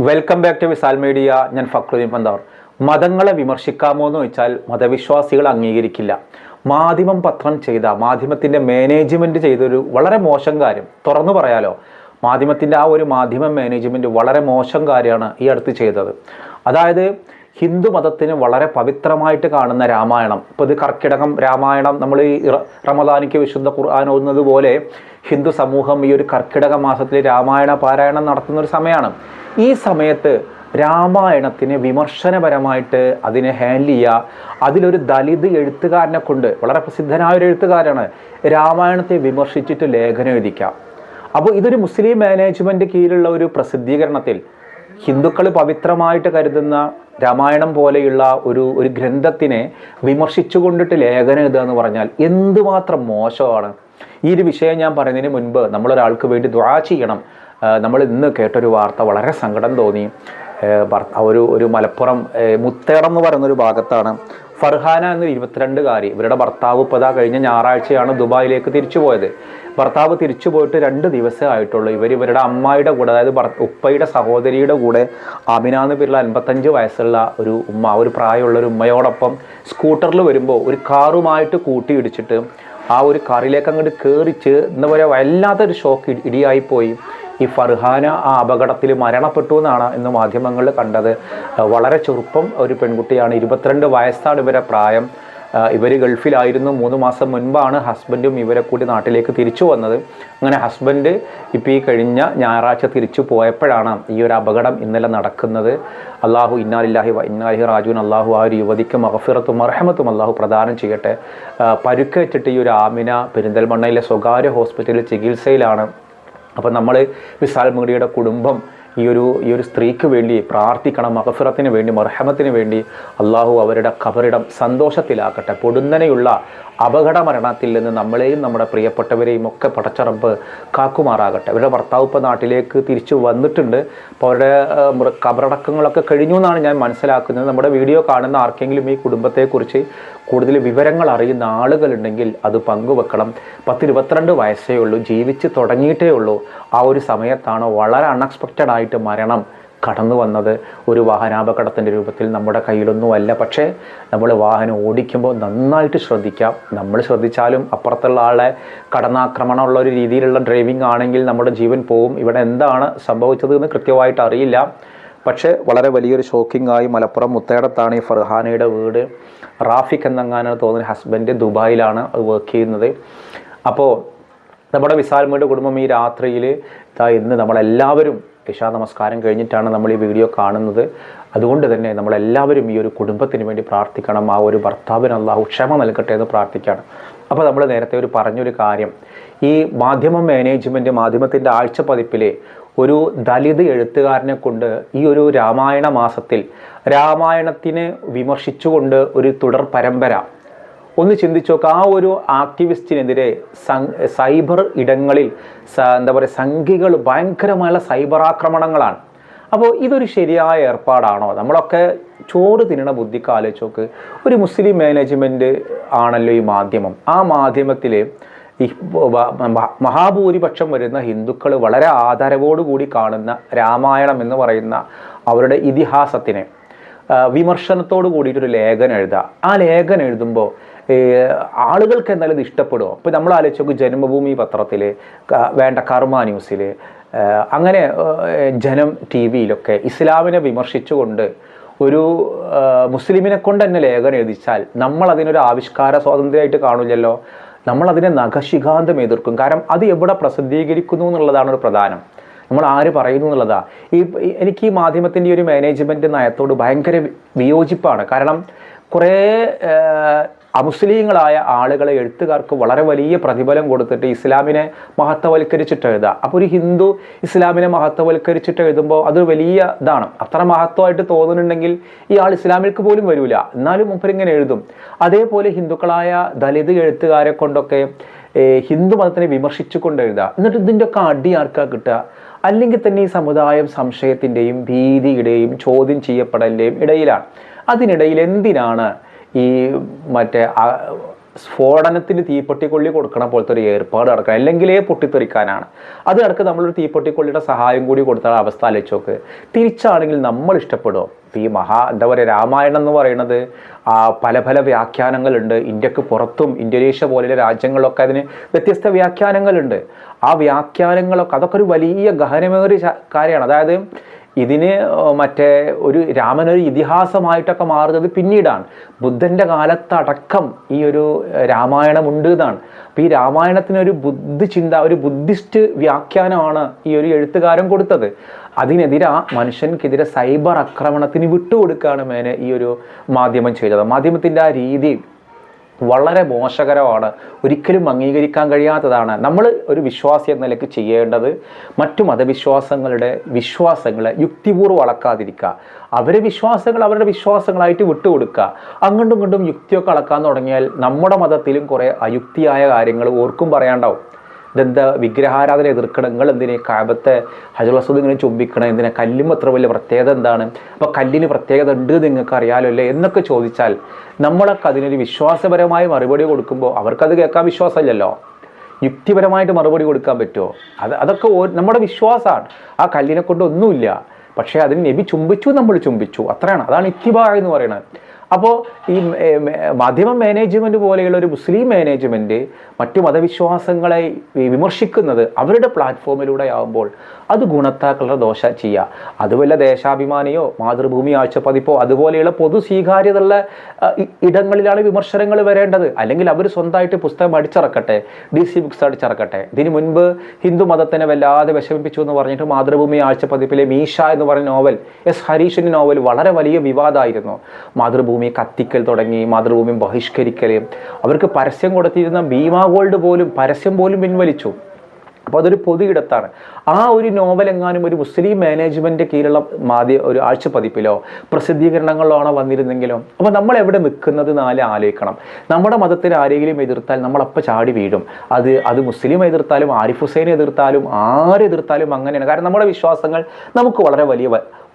Welcome back to Visal media ഞാൻ ഫക്രുദ്ദീൻ പന്തവർ മതങ്ങളെ വിമർശിക്കാമോ എന്ന് വെച്ചാൽ മതവിശ്വാസികൾ അംഗീകരിക്കില്ല. മാധ്യമം പത്രം ചെയ്ത മാധ്യമത്തിന്റെ മാനേജ്മെന്റ് ചെയ്തൊരു വളരെ മോശം കാര്യം. തുറന്നു പറയാലോ. മാധ്യമത്തിന്റെ ആ ഒരു മാധ്യമ മാനേജ്മെന്റ് വളരെ മോശം കാര്യമാണ് ഈ അടുത്ത് ചെയ്തത്. അതായത് ഹിന്ദു മതത്തിന് വളരെ പവിത്രമായിട്ട് കാണുന്ന രാമായണം. ഇപ്പോൾ ഇത് കർക്കിടകം രാമായണം നമ്മൾ റമദാനിക്ക് വിശുദ്ധ ഖുർആൻ ഓതുന്നത് പോലെ ഹിന്ദു സമൂഹം ഈ ഒരു കർക്കിടക മാസത്തിൽ രാമായണ പാരായണം നടത്തുന്ന ഒരു സമയമാണ്. ഈ സമയത്ത് രാമായണത്തിന് വിമർശനപരമായിട്ട് അതിനെ ഹാൻഡിൽ ചെയ്യുക. അതിലൊരു ദലിത് എഴുത്തുകാരനെ കൊണ്ട് വളരെ പ്രസിദ്ധനായ ഒരു എഴുത്തുകാരാണ് രാമായണത്തെ വിമർശിച്ചിട്ട് ലേഖനം എഴുതിക്കുക. അപ്പോൾ ഇതൊരു മുസ്ലിം മാനേജ്മെന്റ് കീഴിലുള്ള ഒരു പ്രസിദ്ധീകരണത്തിൽ ഹിന്ദുക്കൾ പവിത്രമായിട്ട് കരുതുന്ന രാമായണം പോലെയുള്ള ഒരു ഒരു ഗ്രന്ഥത്തിനെ വിമർശിച്ചു കൊണ്ടിട്ട് ലേഖനം എഴുതുക എന്ന് പറഞ്ഞാൽ എന്തുമാത്രം മോശമാണ്. ഈ ഒരു വിഷയം ഞാൻ പറയുന്നതിന് മുൻപ് നമ്മളൊരാൾക്ക് വേണ്ടി ദ്വാ ചെയ്യണം. നമ്മൾ ഇന്ന് കേട്ടൊരു വാർത്ത വളരെ സങ്കടം തോന്നി. ഒരു ഒരു മലപ്പുറം മുത്തേടം എന്ന് പറയുന്ന ഒരു ഭാഗത്താണ് ഫർഹാന എന്ന ഇരുപത്തിരണ്ടുകാരി ഇവരുടെ ഭർത്താവ് ഇപ്പോൾ ദാ കഴിഞ്ഞ ഞായറാഴ്ചയാണ് ദുബായിലേക്ക് തിരിച്ചു പോയത്. ഭർത്താവ് തിരിച്ചു പോയിട്ട് രണ്ട് ദിവസമേ ആയിട്ടുള്ളൂ. ഇവർ ഇവരുടെ അമ്മായിയുടെ കൂടെ അതായത് ഉപ്പയുടെ സഹോദരിയുടെ കൂടെ അമിന എന്ന് പേരുള്ള അൻപത്തഞ്ച് വയസ്സുള്ള ഒരു ഉമ്മ ഒരു പ്രായമുള്ള ഒരു ഉമ്മയോടൊപ്പം സ്കൂട്ടറിൽ വരുമ്പോൾ ഒരു കാറുമായിട്ട് കൂട്ടിയിടിച്ചിട്ട് ആ ഒരു കാറിലേക്ക് അങ്ങോട്ട് കയറിച്ച് എന്താ പറയുക വല്ലാത്തൊരു ഷോക്ക് ഇടി- ഇടിയായിപ്പോയി. ഈ ഫർഹാന ആ അപകടത്തിൽ മരണപ്പെട്ടു എന്നാണ് ഇന്ന് മാധ്യമങ്ങളിൽ കണ്ടത്. വളരെ ചെറുപ്പം ഒരു പെൺകുട്ടിയാണ് ഇരുപത്തിരണ്ട് വയസ്സാണ് ഇവരെ പ്രായം. ഇവർ ഗൾഫിലായിരുന്നു. മൂന്ന് മാസം മുൻപാണ് ഹസ്ബൻഡും ഇവരെ കൂടി നാട്ടിലേക്ക് തിരിച്ചു വന്നത്. അങ്ങനെ ഹസ്ബൻഡ് ഇപ്പോൾ ഈ കഴിഞ്ഞ ഞായറാഴ്ച തിരിച്ചു പോയപ്പോഴാണ് ഈ ഒരു അപകടം ഇന്നലെ നടക്കുന്നത്. അള്ളാഹു ഇന്നാലില്ലാഹി ഇന്നാലി റാജുൻ അള്ളാഹു ആ ഒരു യുവതിക്ക് മഹഫിറത്തും അർഹമത്തും അള്ളാഹു പ്രദാനം ചെയ്യട്ടെ. പരുക്കേറ്റിട്ട് ഈ ഒരു ആമിന പെരിന്തൽമണ്ണയിലെ സ്വകാര്യ ഹോസ്പിറ്റലിൽ ചികിത്സയിലാണ്. അപ്പം നമ്മൾ വിസാൽ മീഡിയയുടെ കുടുംബം ഈ ഒരു ഈ ഒരു സ്ത്രീക്ക് വേണ്ടി പ്രാർത്ഥിക്കണം മഹഫിറത്തിന് വേണ്ടി മർഹമത്തിന് വേണ്ടി അള്ളാഹു അവരുടെ കബറിടം സന്തോഷത്തിലാക്കട്ടെ. പൊടുന്നനെയുള്ള അപകട മരണത്തിൽ നിന്ന് നമ്മളെയും നമ്മുടെ പ്രിയപ്പെട്ടവരെയും ഒക്കെ പടച്ചറമ്പ് കാക്കുമാറാകട്ടെ. അവരുടെ ഭർത്താവ് ഇപ്പോൾ നാട്ടിലേക്ക് തിരിച്ചു വന്നിട്ടുണ്ട്. അപ്പോൾ അവരുടെ കബറടക്കങ്ങളൊക്കെ കഴിഞ്ഞു എന്നാണ് ഞാൻ മനസ്സിലാക്കുന്നത്. നമ്മുടെ വീഡിയോ കാണുന്ന ആർക്കെങ്കിലും ഈ കുടുംബത്തെക്കുറിച്ച് കൂടുതൽ വിവരങ്ങൾ അറിയുന്ന ആളുകളുണ്ടെങ്കിൽ അത് പങ്കുവെക്കണം. പത്തിരുപത്തിരണ്ട് വയസ്സേ ഉള്ളൂ ജീവിച്ച് തുടങ്ങിയിട്ടേ ഉള്ളൂ. ആ ഒരു സമയത്താണ് വളരെ അൺഎക്സ്പെക്റ്റഡ് ആയിട്ട് മരണം. കടന്നു വന്നത് ഒരു വാഹനാപകടത്തിന്റെ രൂപത്തിൽ നമ്മുടെ കയ്യിലൊന്നുമല്ല. പക്ഷേ നമ്മൾ വാഹനം ഓടിക്കുമ്പോൾ നന്നായിട്ട് ശ്രദ്ധിക്കാം. നമ്മൾ ശ്രദ്ധിച്ചാലും അപ്പുറത്തുള്ള ആളെ കടന്നാക്രമണമുള്ള ഒരു രീതിയിലുള്ള ഡ്രൈവിംഗ് ആണെങ്കിൽ നമ്മുടെ ജീവൻ പോകും. ഇവിടെ എന്താണ് സംഭവിച്ചത് എന്ന് കൃത്യമായിട്ട് അറിയില്ല. പക്ഷേ വളരെ വലിയൊരു ഷോക്കിംഗ് ആയി മലപ്പുറം മുത്തേടത്താണ് ഈ ഫർഹാനയുടെ വീട്. റാഫിക് എന്നെങ്ങാനാണ് തോന്നുന്ന ഹസ്ബൻഡ് ദുബായിലാണ് അത് വർക്ക് ചെയ്യുന്നത്. അപ്പോൾ നമ്മുടെ വിശാൽമയുടെ കുടുംബം ഈ രാത്രിയിൽ ഇതാ ഇന്ന് നമ്മളെല്ലാവരും ഇഷാ നമസ്കാരം കഴിഞ്ഞിട്ടാണ് നമ്മൾ ഈ വീഡിയോ കാണുന്നത്. അതുകൊണ്ട് തന്നെ നമ്മളെല്ലാവരും ഈ ഒരു കുടുംബത്തിന് വേണ്ടി പ്രാർത്ഥിക്കണം. ആ ഒരു ഭർത്താവിന് അള്ളാഹു ക്ഷമ നൽകട്ടെ എന്ന് പ്രാർത്ഥിക്കുകയാണ്. അപ്പോൾ നമ്മൾ നേരത്തെ ഒരു പറഞ്ഞൊരു കാര്യം. ഈ മാധ്യമ മാനേജ്മെന്റ് മാധ്യമത്തിന്റെ ആഴ്ച പതിപ്പിലെ ഒരു ദലിത് എഴുത്തുകാരനെ കൊണ്ട് ഈ ഒരു രാമായണ മാസത്തിൽ രാമായണത്തിനെ വിമർശിച്ചുകൊണ്ട് ഒരു തുടർ പരമ്പര ഒന്ന് ചിന്തിച്ചു നോക്കുക ആ ഒരു ആക്ടിവിസ്റ്റിനെതിരെ സൈബർ ഇടങ്ങളിൽ എന്താ പറയുക സംഖ്യകൾ ഭയങ്കരമായ സൈബർ ആക്രമണങ്ങളാണ്. അപ്പോൾ ഇതൊരു ശരിയായ ഏർപ്പാടാണോ? നമ്മളൊക്കെ ചോറ് തിന്നണ ബുദ്ധിക്ക് ആലോചിച്ച് നോക്ക്. ഒരു മുസ്ലിം മാനേജ്മെന്റ് ആണല്ലോ ഈ മാധ്യമം. ആ മാധ്യമത്തിൽ ഈ മഹാഭൂരിപക്ഷം വരുന്ന ഹിന്ദുക്കൾ വളരെ ആദരവോടുകൂടി കാണുന്ന രാമായണം എന്ന് പറയുന്ന അവരുടെ ഇതിഹാസത്തിനെ വിമർശനത്തോട് കൂടിയിട്ടൊരു ലേഖനം എഴുതുക ആ ലേഖനം എഴുതുമ്പോൾ ആളുകൾക്ക് എന്തായാലും ഇത് ഇഷ്ടപ്പെടുമോ ഇപ്പോൾ നമ്മൾ ആലോചിച്ച് നോക്കും ജന്മഭൂമി പത്രത്തിൽ വേണ്ട കർമ്മ ന്യൂസിൽ അങ്ങനെ ജനം ടി വിയിലൊക്കെ ഇസ്ലാമിനെ വിമർശിച്ചുകൊണ്ട് ഒരു മുസ്ലിമിനെ കൊണ്ട് തന്നെ ലേഖനം എഴുതിച്ചാൽ നമ്മൾ അതിനൊരു ആവിഷ്കാര സ്വാതന്ത്ര്യമായിട്ട് കാണില്ലല്ലോ? നമ്മൾ അതിനെ നഖശിഖാന്തം എതിർക്കും. കാരണം അത് എവിടെ പ്രസിദ്ധീകരിക്കുന്നു എന്നുള്ളതാണ് ഒരു പ്രധാനം. നമ്മൾ ആര് പറയുന്നു എന്നുള്ളതാ. ഈ എനിക്ക് ഈ മാധ്യമത്തിന്റെ ഒരു മാനേജ്മെന്റ് നയത്തോട് ഭയങ്കര വിയോജിപ്പാണ്. കാരണം കുറേ അമുസ്ലിങ്ങളായ ആളുകളെ എഴുത്തുകാർക്ക് വളരെ വലിയ പ്രതിഫലം കൊടുത്തിട്ട് ഇസ്ലാമിനെ മഹത്വവൽക്കരിച്ചിട്ട് എഴുതുക അപ്പോൾ ഒരു ഹിന്ദു ഇസ്ലാമിനെ മഹത്വവൽക്കരിച്ചിട്ട് എഴുതുമ്പോൾ അത് വലിയ ഇതാണ്. അത്ര മഹത്വമായിട്ട് തോന്നുന്നുണ്ടെങ്കിൽ ഈ ആൾ ഇസ്ലാമിലേക്ക് പോലും വരില്ല എന്നാലും മുപ്പരിങ്ങനെ എഴുതും. അതേപോലെ ഹിന്ദുക്കളായ ദലിത് എഴുത്തുകാരെ കൊണ്ടൊക്കെ ഹിന്ദു മതത്തിനെ വിമർശിച്ചുകൊണ്ട് എഴുതുക. എന്നിട്ട് ഇതിന്റെ ഒക്കെ അടി ആർക്കാ കിട്ടുക? അല്ലെങ്കിൽ തന്നെ ഈ സമുദായം സംശയത്തിന്റെയും ഭീതിയുടെയും ചോദ്യം ചെയ്യപ്പെടലിന്റെയും ഇടയിലാണ്. അതിനിടയിൽ എന്തിനാണ് ഈ മറ്റേ സ്ഫോടനത്തിന് തീപ്പൊട്ടിക്കൊള്ളി കൊടുക്കണ പോലത്തെ ഒരു ഏർപ്പാട് നടക്കണം അല്ലെങ്കിലേ പൊട്ടിത്തെറിക്കാനാണ്? അത് ഇടയ്ക്ക് നമ്മളൊരു തീപ്പൊട്ടിക്കൊള്ളിയുടെ സഹായം കൂടി കൊടുത്ത അവസ്ഥ ആലോചിച്ച് നോക്ക്. തിരിച്ചാണെങ്കിൽ നമ്മൾ ഇഷ്ടപ്പെടുമോ? ഈ മഹാ എന്താ പറയുക രാമായണം എന്ന് പറയുന്നത് പല പല വ്യാഖ്യാനങ്ങളുണ്ട്. ഇന്ത്യയ്ക്ക് പുറത്തും ഇന്തോനേഷ്യ പോലെയുള്ള രാജ്യങ്ങളിലൊക്കെ അതിന് വ്യത്യസ്ത വ്യാഖ്യാനങ്ങളുണ്ട്. ആ വ്യാഖ്യാനങ്ങളൊക്കെ അതൊക്കെ ഒരു വലിയ ഗഹനമേറിയ കാര്യമാണ്. അതായത് ഇതിന് മറ്റേ ഒരു രാമനൊരു ഇതിഹാസമായിട്ടൊക്കെ മാറുന്നത് പിന്നീടാണ്. ബുദ്ധന്റെ കാലത്തടക്കം ഈ ഒരു രാമായണമുണ്ട് എന്നാണ്. അപ്പോൾ ഈ രാമായണത്തിനൊരു ബുദ്ധി ചിന്ത ഒരു ബുദ്ധിസ്റ്റ് വ്യാഖ്യാനമാണ് ഈ ഒരു എഴുത്തുകാരൻ കൊടുത്തത്. അതിനെതിരെ മനുഷ്യൻക്കെതിരെ സൈബർ ആക്രമണത്തിന് വിട്ടുകൊടുക്കുകയാണ് മേനെ ഈ ഒരു മാധ്യമം ചെയ്തത്. മാധ്യമത്തിന്റെ ആ രീതി വളരെ മോശകരമാണ്. ഒരിക്കലും അംഗീകരിക്കാൻ കഴിയാത്തതാണ്. നമ്മൾ ഒരു വിശ്വാസി എന്ന നിലയ്ക്ക് ചെയ്യേണ്ടത് മറ്റു മതവിശ്വാസങ്ങളുടെ വിശ്വാസങ്ങളെ യുക്തിപൂർവം അളക്കാതിരിക്കുക. അവരെ വിശ്വാസങ്ങൾ അവരുടെ വിശ്വാസങ്ങളായിട്ട് വിട്ടുകൊടുക്കുക. അങ്ങോട്ടും ഇങ്ങോട്ടും യുക്തിയൊക്കെ അളക്കാൻ തുടങ്ങിയാൽ നമ്മുടെ മതത്തിലും കുറേ അയുക്തിയായ കാര്യങ്ങൾ ഓർക്കും പറയാണ്ടാവും. ഇതെന്താ വിഗ്രഹാരാധന എതിർക്കണം നിങ്ങൾ എന്തിനെ കാബത്തെ ഹജുലസൂദ് ഇങ്ങനെ ചുംബിക്കണം എന്തിനാ? കല്ലും അത്ര വലിയ പ്രത്യേകത എന്താണ്? അപ്പോൾ കല്ലിന് പ്രത്യേകത ഉണ്ട് നിങ്ങൾക്ക് അറിയാലോ അല്ലേ? എന്നൊക്കെ ചോദിച്ചാൽ നമ്മളൊക്കെ അതിനൊരു വിശ്വാസപരമായ മറുപടി കൊടുക്കുമ്പോൾ അവർക്കത് കേൾക്കാൻ വിശ്വാസമില്ലല്ലോ. യുക്തിപരമായിട്ട് മറുപടി കൊടുക്കാൻ പറ്റുമോ? അത് അതൊക്കെ നമ്മുടെ വിശ്വാസമാണ്. ആ കല്ലിനെ കൊണ്ട് ഒന്നുമില്ല. പക്ഷേ അതിന് നബി ചുംബിച്ചു നമ്മൾ ചുംബിച്ചു. അത്രയാണ്. അതാണ് ഇത്തിബ എന്ന് പറയുന്നത്. അപ്പോൾ ഈ മാധ്യമ മാനേജ്മെന്റ് പോലെയുള്ള ഒരു മുസ്ലിം മാനേജ്മെന്റ് മറ്റു മതവിശ്വാസങ്ങളെ വിമർശിക്കുന്നത് അവരുടെ പ്ലാറ്റ്ഫോമിലൂടെ ആകുമ്പോൾ അത് ഗുണത്താക്കളുടെ ദോഷ ചെയ്യുക അതുപോലെ ദേശാഭിമാനിയോ മാതൃഭൂമി ആഴ്ചപ്പതിപ്പോ അതുപോലെയുള്ള പൊതു സ്വീകാര്യതയുള്ള ഇടങ്ങളിലാണ് വിമർശനങ്ങൾ വരേണ്ടത്. അല്ലെങ്കിൽ അവർ സ്വന്തമായിട്ട് പുസ്തകം അടിച്ചിറക്കട്ടെ ഡി സി ബുക്സ് അടിച്ചിറക്കട്ടെ. ഇതിനു മുൻപ് ഹിന്ദു മതത്തിനെ വല്ലാതെ വിഷമിപ്പിച്ചു എന്ന് പറഞ്ഞിട്ട് മാതൃഭൂമി ആഴ്ചപ്പതിപ്പിലെ മീഷ എന്ന് പറഞ്ഞ നോവൽ എസ് ഹരീഷിന്റെ നോവൽ വളരെ വലിയ വിവാദമായിരുന്നു മാതൃഭൂമി കത്തിക്കൽ തുടങ്ങി മാതൃഭൂമി ബഹിഷ്കരിക്കൽ അവർക്ക് പരസ്യം കൊടുത്തിരുന്ന ഭീമാ ഗോൾഡ് പോലും പരസ്യം പോലും പിൻവലിച്ചു. അപ്പോൾ അതൊരു പൊതു ഇടത്താണ് ആ ഒരു നോവൽ എങ്ങാനും ഒരു മുസ്ലിം മാനേജ്മെന്റ് കീഴിലുള്ള മാധ്യ ഒരു ആഴ്ച പതിപ്പിലോ പ്രസിദ്ധീകരണങ്ങളിലാണോ വന്നിരുന്നെങ്കിലോ അപ്പോൾ നമ്മൾ എവിടെ നിൽക്കുന്നത് നാല് ആലോചിക്കണം. നമ്മുടെ മതത്തിൽ ആരെങ്കിലും എതിർത്താൽ നമ്മളപ്പം ചാടി വീഴും. അത് അത് മുസ്ലിം എതിർത്താലും ആരിഫ് ഹുസൈൻ എതിർത്താലും ആരെതിർത്താലും അങ്ങനെയാണ്. കാരണം നമ്മുടെ വിശ്വാസങ്ങൾ നമുക്ക് വളരെ വലിയ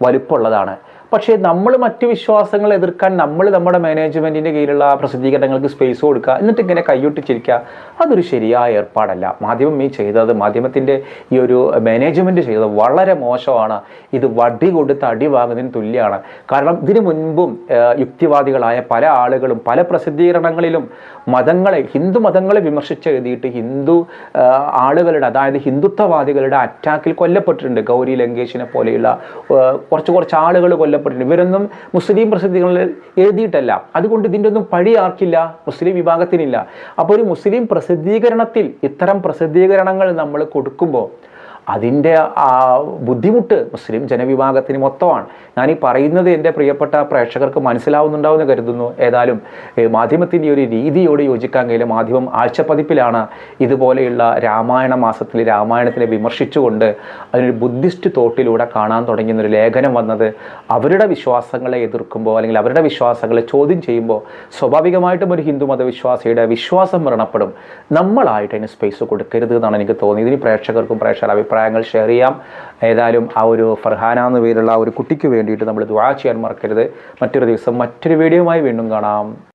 വലുപ്പമുള്ളതാണ്. പക്ഷേ നമ്മൾ മറ്റു വിശ്വാസങ്ങൾ എതിർക്കാൻ നമ്മൾ നമ്മുടെ മാനേജ്മെന്റിന്റെ കീഴിലുള്ള പ്രസിദ്ധീകരണങ്ങൾക്ക് സ്പേസ് കൊടുക്കുക എന്നിട്ട് ഇങ്ങനെ കൈയൊട്ടിച്ചിരിക്കുക അതൊരു ശരിയായ ഏർപ്പാടല്ല. മാധ്യമം ഈ ചെയ്തത് മാധ്യമത്തിന്റെ ഈ ഒരു മാനേജ്മെന്റ് ചെയ്തത് വളരെ മോശമാണ്. ഇത് വടി കൊടുത്ത് അടി വാങ്ങുന്നതിന് തുല്യമാണ്. കാരണം ഇതിനു മുൻപും യുക്തിവാദികളായ പല ആളുകളും പല പ്രസിദ്ധീകരണങ്ങളിലും മതങ്ങളെ ഹിന്ദു മതങ്ങളെ വിമർശിച്ച് എഴുതിയിട്ട് ഹിന്ദു ആളുകളുടെ അതായത് ഹിന്ദുത്വവാദികളുടെ അറ്റാക്കിൽ കൊല്ലപ്പെട്ടിട്ടുണ്ട്. ഗൗരി ലങ്കേഷിനെ പോലെയുള്ള കുറച്ച് കുറച്ച് ആളുകൾ കൊല്ലപ്പെട്ടിട്ടുണ്ട് ഇവരൊന്നും മുസ്ലിം പ്രസിദ്ധികളിൽ എഴുതിയിട്ടല്ല. അതുകൊണ്ട് ഇതിന്റെ ഒന്നും പഴി ആർക്കില്ല മുസ്ലിം വിഭാഗത്തിനില്ല. അപ്പോൾ ഒരു മുസ്ലിം പ്രസിദ്ധീകരണത്തിൽ ഇത്തരം പ്രസിദ്ധീകരണങ്ങൾ നമ്മൾ കൊടുക്കുമ്പോൾ അതിന്റെ ആ ബുദ്ധിമുട്ട് മുസ്ലിം ജനവിഭാഗത്തിന് മൊത്തമാണ്. ഞാൻ ഈ പറയുന്നത് എന്റെ പ്രിയപ്പെട്ട പ്രേക്ഷകർക്ക് മനസ്സിലാവുന്നുണ്ടാവുമെന്ന് കരുതുന്നു. ഏതായാലും മാധ്യമത്തിന്റെ ഒരു രീതിയോട് യോജിക്കാൻ മാധ്യമം ആഴ്ചപ്പതിപ്പിലാണ് ഇതുപോലെയുള്ള രാമായണ മാസത്തിൽ രാമായണത്തിനെ വിമർശിച്ചുകൊണ്ട് അതിനൊരു ബുദ്ധിസ്റ്റ് തോട്ടിലൂടെ കാണാൻ തുടങ്ങിയ ഒരു ലേഖനം വന്നത് അവരുടെ വിശ്വാസങ്ങളെ എതിർക്കുമ്പോൾ അല്ലെങ്കിൽ അവരുടെ വിശ്വാസങ്ങളെ ചോദ്യം ചെയ്യുമ്പോൾ സ്വാഭാവികമായിട്ടും ഒരു ഹിന്ദു മതവിശ്വാസിയുടെ വിശ്വാസം മരണപ്പെടും. നമ്മളായിട്ട് അതിന് സ്പേസ് കൊടുക്കരുത് എന്നാണ് എനിക്ക് തോന്നിയത്. ഇനി പ്രേക്ഷകർക്കും പ്രേക്ഷകരുടെ അഭിപ്രായങ്ങൾ ഷെയർ ചെയ്യാം. ഏതായാലും ആ ഒരു ഫർഹാന എന്ന പേരുള്ള ആ ഒരു കുട്ടിക്ക് വേണ്ടിയിട്ട് നമ്മൾ ദുആ ചെയ്യാൻ മറക്കരുത്. മറ്റൊരു ദിവസം മറ്റൊരു വീഡിയോയുമായി വീണ്ടും കാണാം.